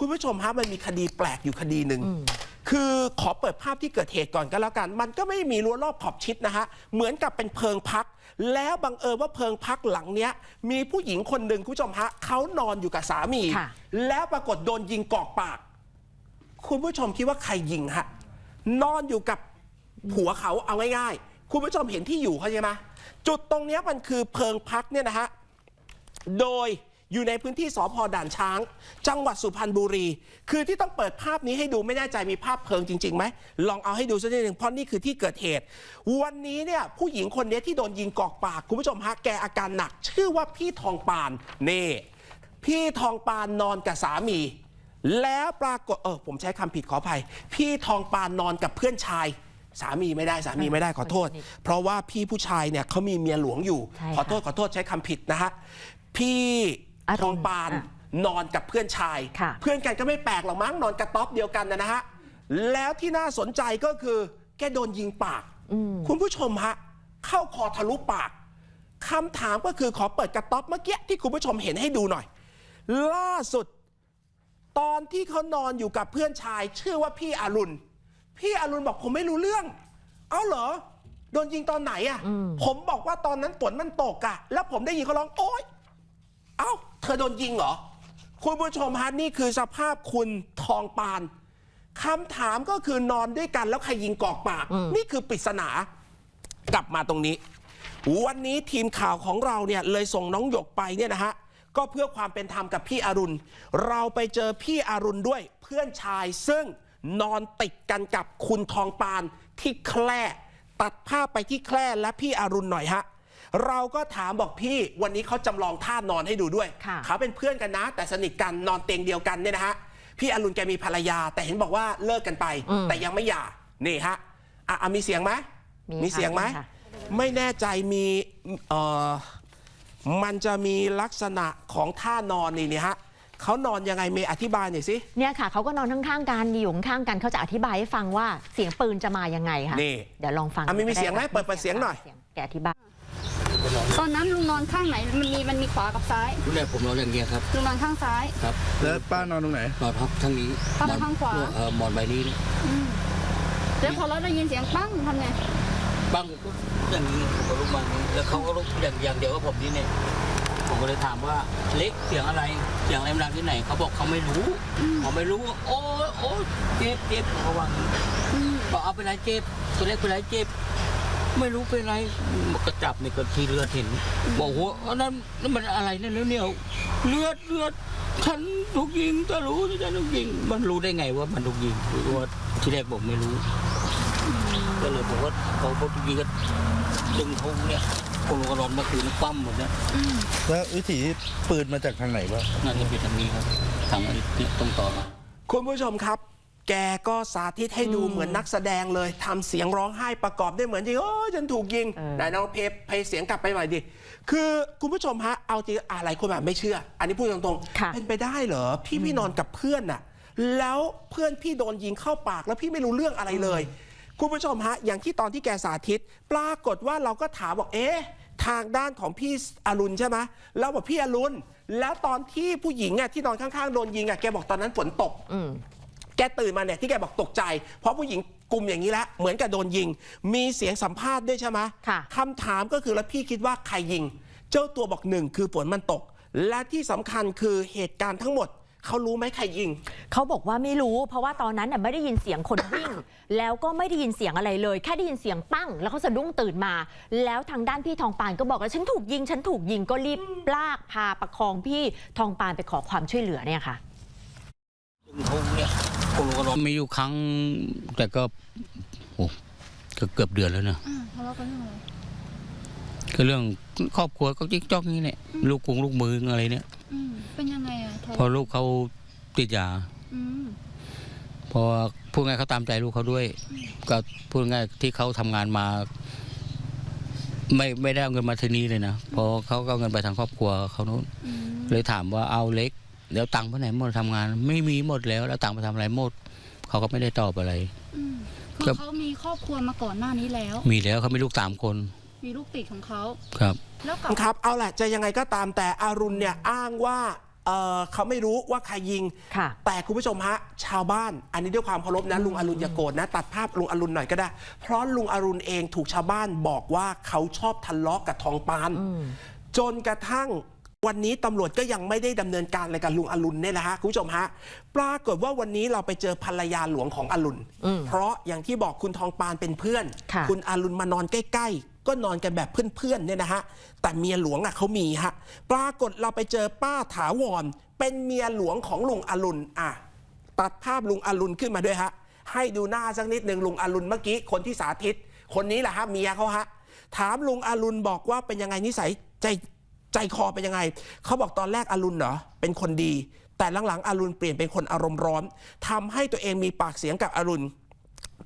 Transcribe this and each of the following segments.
คุณผู้ชมฮะมันมีคดีแปลกอยู่คดีหนึ่งคือขอเปิดภาพที่เกิดเหตุก่อนก็แล้วกัน มันก็ไม่มีรั้วรอบขอบชิดนะฮะ เหมือนกับเป็นเพิงพัก แล้วบังเอิญว่าเพิงพักหลังเนี้ย มีผู้หญิงคนหนึ่งคุณผู้ชมฮะเขานอนอยู่กับสามีค่ะแล้วปรากฏโดนยิงกอกปาก คุณผู้ชมคิดว่าใครยิงฮะ นอนอยู่กับผัวเขาเอาง่ายๆ คุณผู้ชมเห็นที่อยู่เขาใช่ไหมจุดตรงเนี้ยมันคือเพิงพักเนี่ยนะฮะ โดย อยู่ในพื้นที่สพด่านช้าง จังหวัดสุพรรณบุรี คือที่ต้องเปิดภาพนี้ให้ดูไม่แน่ใจมีภาพเพลิงจริงๆไหมลองเอาให้ดูสักนิดหนึ่งเพราะนี่คือที่เกิดเหตุ วันนี้เนี่ยผู้หญิงคนนี้ที่โดนยิงกอกปากคุณผู้ชมฮะแกอาการหนัก ชื่อว่าพี่ทองปานนี่พี่ทองปานนอนกับสามี แล้วปรากฏเออผมใช้คำผิดขออภัย พี่ทองปานนอนกับเพื่อนชายสามีไม่ได้สามีไม่ได้ขอโทษ เพราะว่าพี่ผู้ชายเนี่ยเขามีเมียหลวงอยู่ใช่ค่ะขอโทษขอโทษใช้คำผิดนะฮะพี่ อารมณ์ทองปาน อะนอนกับเพื่อนชาย ค่ะ เพื่อนกันก็ไม่แปลกหรอกมั้งนอนกระต๊อบเดียวกันนะนะฮะ แล้วที่น่าสนใจก็คือ แกโดนยิงปาก คุณผู้ชมฮะ เข้าคอทะลุปากคำถามก็คือขอเปิดกระต๊อบเมื่อกี้ที่คุณผู้ชมเห็นให้ดูหน่อย ล่าสุด ตอนที่เขานอนอยู่กับเพื่อนชาย ชื่อว่าพี่อรุณ พี่อรุณบอกผมไม่รู้เรื่อง เอาเหรอ โดนยิงตอนไหนอะ่ะ ผมบอกว่าตอนนั้นฝนมันตกอะ่ะ แล้วผมได้ยินเขาร้องโอ๊ย เอ้า เธอโดนยิงเหรอ คุณผู้ชมฮะนี่คือสภาพคุณทองปานคำถามก็คือนอนด้วยกันแล้วใครยิงกอกปาก นี่คือปริศนากลับมาตรงนี้ วันนี้ทีมข่าวของเราเนี่ยเลยส่งน้องหยกไปเนี่ยนะฮะก็เพื่อความเป็นธรรมกับพี่อรุณ เราไปเจอพี่อรุณด้วยเพื่อนชายซึ่งนอนติดกันกับคุณทองปานที่แคร่ตัดภาพไปที่แคร่และพี่อรุณหน่อยฮะ เราก็ถามบอกพี่วันนี้เขาจำลองท่านอนให้ดูด้วยค่ะเขาเป็นเพื่อนกันนะ แต่สนิทกันนอนเตียงเดียวกันเนี่ยนะฮะพี่อรุณแกมีภรรยา แต่เห็นบอกว่าเลิกกันไป แต่ยังไม่หย่านี่ฮะอะอะมีเสียงไหมมีมีเสียงไหมค่ะไม่แน่ใจมีเอ่อมันจะมีลักษณะของท่านอนนี่เนี่ยฮะเขานอนยังไงเมย์อธิบายหน่อยสิเนี่ยค่ะเขาก็นอนข้างๆกันอยู่ข้างๆกันเขาจะอธิบายให้ฟังว่าเสียงปืนจะมายังไงค่ะนี่เดี๋ยวลองฟังอะมีมีเสียงไหมเปิดเปิดเสียงหน่อยแกอธิบาย ตอนนั้นลุงนอนข้างไหนมันมีมันมีขวากับซ้ายรุ่นแรกผมนอนอย่างเงี้ยครับลุงนอนข้างซ้ายครับแล้วป้านอนตรงไหนนอนพับทั้งนี้พับหมอนข้างขวาเออหมอนใบนี้นี่อืมแล้วพอเราได้ยินเสียงปั้งทำไงบ้างปุ๊บอย่างนี้ผมก็ลุกมาอย่างนี้แล้วเขาก็ลุกอย่างอย่างเดียวกับผมนี่เนี่ยผมก็เลยถามว่าเล็กเสียงอะไรเสียงอะไรมันดังที่ไหนเขาบอกเขาไม่รู้เขาไม่รู้โอ้ยโอ้ยเจ็บเจ็บเขาว่างี้อืมบอกเอาเป็นไรเจ็บตัวเล็กเป็นไรเจ็บ ไม่รู้เป็นไรมันก็จับนี่ก็ทีเลือดเห็น บอกว่าอันนั้นนั่นมันอะไรนั่นแล้วเนี่ยเลือดเลือดฉันถูกยิงก็รู้ที่ฉันถูกยิง มันรู้ได้ไงว่ามันถูกยิงหรือว่าที่แรกผมไม่รู้ ก็เลยบอกว่าเขาเขาถูกยิงก็ดึงเขาเนี่ยคนก็ร้อนเมื่อคืนปั้มหมดเนี่ยแล้ววิถีปืนมาจากทางไหนวะน่าจะเป็นทางนี้ครับทางไอ้ที่ตรงต่อมาคุณผู้ชมครับ แกก็สาธิตให้ดูเหมือนนักแสดงเลยทำเสียงร้องไห้ประกอบได้เหมือนจริงโอ้ยฉันถูกยิงเออไหนน้องเพย์เพย์เสียงกลับไปหน่อยดิ คือคุณผู้ชมฮะ เอาจริงอะไรคนแบบไม่เชื่อ อันนี้พูดตรงค่ะๆเป็นไปได้เหรอ พี่พี่นอนกับเพื่อนน่ะ แล้วเพื่อนพี่โดนยิงเข้าปากแล้วพี่ไม่รู้เรื่องอะไรเลย คุณผู้ชมฮะ อย่างที่ตอนที่แกสาธิต ปรากฏว่าเราก็ถามบอกเอ๊ะทางด้านของพี่อรุณใช่ไหมแล้วบอกพี่อรุณ แล้วตอนที่ผู้หญิงอะที่นอนข้างๆโดนยิงอะแกบอกตอนนั้นฝนตกอืม แกตื่นมาเนี่ยที่แกบอกตกใจ เพราะผู้หญิงกลุ่มอย่างนี้แล้วเหมือนกับโดนยิง มีเสียงสัมภาษณ์ด้วยใช่ไหมค่ะคำถามก็คือแล้วพี่คิดว่าใครยิง เจ้าตัวบอกหนึ่งคือฝนมันตก และที่สำคัญคือเหตุการณ์ทั้งหมดเขารู้ไหมใครยิง เขาบอกว่าไม่รู้ เพราะว่าตอนนั้นน่ะไม่ได้ยินเสียงคนวิ่ง แล้วก็ไม่ได้ยินเสียงอะไรเลย แค่ได้ยินเสียงปั้ง แล้วเขาสะดุ้งตื่นมา แล้วทางด้านพี่ทองปานก็บอกว่าฉันถูกยิง ฉันถูกยิงก็รีบลากพาประคองพี่ทองปานไปขอความช่วยเหลือเนี่ยค่ะดึงเขาเนี่ย คนก็ร้อนมีอยู่ครั้งแต่ก็โอ้ก็เกือบเดือนแล้วนะอ่าทะเลาะกันเรื่องอะไรก็เรื่องครอบครัวก็จิ๊กจอกนี่แหละลูกกงลูกมืออะไรเนี่ย อืมเป็นยังไงอะทะพอเลาะลูกเขาติดยาอืมพอพูดง่ายเขาตามใจลูกเขาด้วย ก็พูดง่ายที่เขาทำงานมา ไม่ไม่ได้เอาเงินมาทีนี้เลยนะพอเขาก็เอาเงินไปทางครอบครัวเขานู้น อืมเลยถามว่าเอาเล็ก เดี๋ยวตังค์ไปไหนหมดทำงาน ไม่มีหมดแล้วแล้วตังค์ไปทำอะไรหมดเขาก็ไม่ได้ตอบอะไรอืมครัคือบเขามีครอบครัวมาก่อนหน้านี้แล้ว มีแล้วเขามีลูกสามคน มีลูกติดของเขาครับ แล้วกับครับ เอาแหละจะยังไงก็ตามแต่อารุณเนี่ยอ้างว่าเอ่อเขาไม่รู้ว่าใครยิงค่ะแต่คุณผู้ชมฮะ ชาวบ้าน อันนี้ด้วยความเคารพนะ ลุงอรุณอย่าโกรธนะ ตัดภาพลุงอรุณหน่อยก็ได้ เพราะลุงอรุณเองถูกชาวบ้านบอกว่าเขาชอบทะเลาะกับทองปาน จนกระทั่ง วันนี้ตำรวจก็ยังไม่ได้ดำเนินการอะไรกับลุงอรุณเนี่ยนะฮะคุณผู้ชมฮะปรากฏว่าวันนี้เราไปเจอภรรยาหลวงของอรุณเพราะอย่างที่บอกคุณทองปานเป็นเพื่อนค่ะณอรุณมานอนใกล้ๆ ก็นอนกันแบบเพื่อนๆเนี่ยนะฮะแต่เมียหลวงอะเขามีฮะปรากฏเราไปเจอป้าถาวร เป็นเมียหลวงของลุงอรุณอะตัดภาพลุงอรุณขึ้นมาด้วยฮะให้ดูหน้าสักนิดหนึ่งลุงอรุณเมื่อกี้คนที่สาธิต คนนี้แหละฮะเมียเขาฮะถามลุงอรุณบอกว่าเป็นยังไงนิสัยใจ ใจคอเป็นยังไง เขาบอกตอนแรกอรุณเหรอเป็นคนดี แต่หลังๆอรุณเปลี่ยนเป็นคนอารมณ์ร้อนทำให้ตัวเองมีปากเสียงกับอรุณ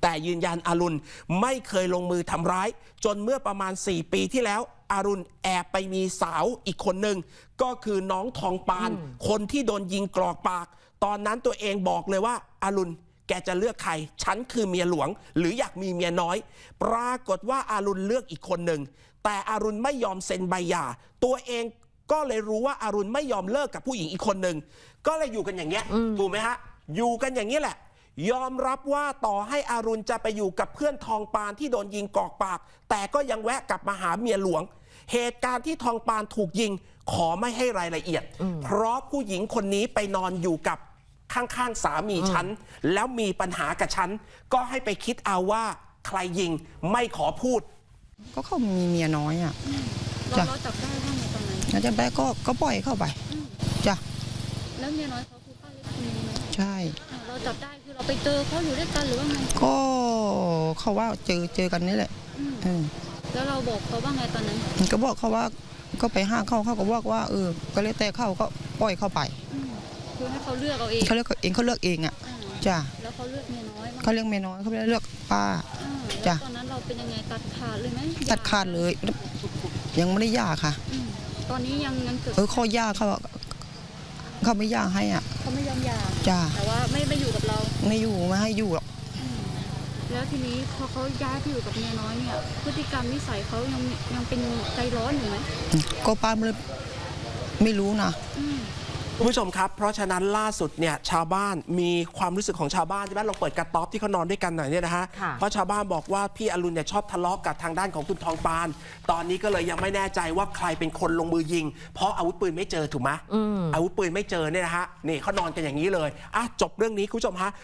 แต่ยืนยันอรุณไม่เคยลงมือทำร้าย จนเมื่อประมาณ 4 ปีที่แล้วอรุณแอบไปมีสาวอีกคนหนึ่งก็คือน้องทองปาน คนที่โดนยิงกรอกปาก ตอนนั้นตัวเองบอกเลยว่าอรุณแกจะเลือกใคร ฉันคือเมียหลวง หรืออยากมีเมียน้อย ปรากฏว่าอารุณเลือกอีกคนหนึ่ง แต่อารุณไม่ยอมเซ็นใบหย่า ตัวเองก็เลยรู้ว่าอารุณไม่ยอมเลิกกับผู้หญิงอีกคนหนึ่งก็เลยอยู่กันอย่างเงี้ยถูกไหมฮะอยู่กันอย่างนี้แหละ ยอมรับว่าต่อให้อารุณจะไปอยู่กับเพื่อนทองปานที่โดนยิงกอกปาก แต่ก็ยังแวะกลับมาหาเมียหลวง เหตุการณ์ที่ทองปานถูกยิงขอไม่ให้รายละเอียด เพราะผู้หญิงคนนี้ไปนอนอยู่กับข้างๆสามีฉัน แล้วมีปัญหากับฉัน ก็ให้ไปคิดเอาว่าใครยิงไม่ขอพูด ก็เขามีเมียน้อยอะเราจ้ะเราจับได้ว่าไงตอนนั้นแล้วจะได้ก็ก็ปล่อยเข้าไปจ้ะแล้วเมียน้อยเขาคือป้าเล็กคนนี้ไหมใช่อ่าเราจับได้คือเราไปเจอเขาอยู่ด้วยกันหรือว่าไงก็เขาว่าเจอเจอกันนี่แหละอืมเออแล้วเราบอกเขาว่าไงตอนนั้นก็บอกเขาว่าก็ไปห้างเขาเขาก็บอกว่าเออก็เลยแต่เขาก็ปล่อยเข้าไปอืมคือให้เขาเลือกเอาเองเขาเลือกเองเขาเลือกเองอะอ่าจ้ะแล้วเขาเลือก เมียน้อยมั้งเขาเลือกเมียน้อยเขาไม่ได้เลือกป้าอ่าจ้ะ แล้วตอนนั้นเราเป็นยังไงตัดขาดเลยไหมตัดขาดเลย ยังไม่ได้หย่าค่ะ อืมตอนนี้ยังยังเกิดเออข้อย่าเขาเขาไม่หย่าให้อะ เขาไม่ยอมหย่าจ้ะ แต่ว่าไม่ไม่อยู่กับเราไม่อยู่ไม่ให้อยู่หรอกอืมแล้วทีนี้พอเขาย้ายไปอยู่กับเมียน้อยเนี่ยพฤติกรรมนิสัยเขายังยังเป็นใจร้อนอยู่ไหมก็ป้าไม่เลยไม่รู้นะอืม คุณผู้ชมครับ เพราะฉะนั้นล่าสุดเนี่ยชาวบ้านมีความรู้สึกของชาวบ้านใช่ไหมเราเปิดกระต๊อบที่เขานอนด้วยกันหน่อยเนี่ยนะฮะ ค่ะ เพราะชาวบ้านบอกว่าพี่อรุณเนี่ยชอบทะเลาะกับทางด้านของคุณทองปาน ตอนนี้ก็เลยยังไม่แน่ใจว่าใครเป็นคนลงมือยิง เพราะอาวุธปืนไม่เจอถูกไหมอาวุธปืนไม่เจอเนี่ยนะฮะนี่เขานอนกันอย่างนี้เลยอะจบเรื่องนี้คุณผู้ชมฮะ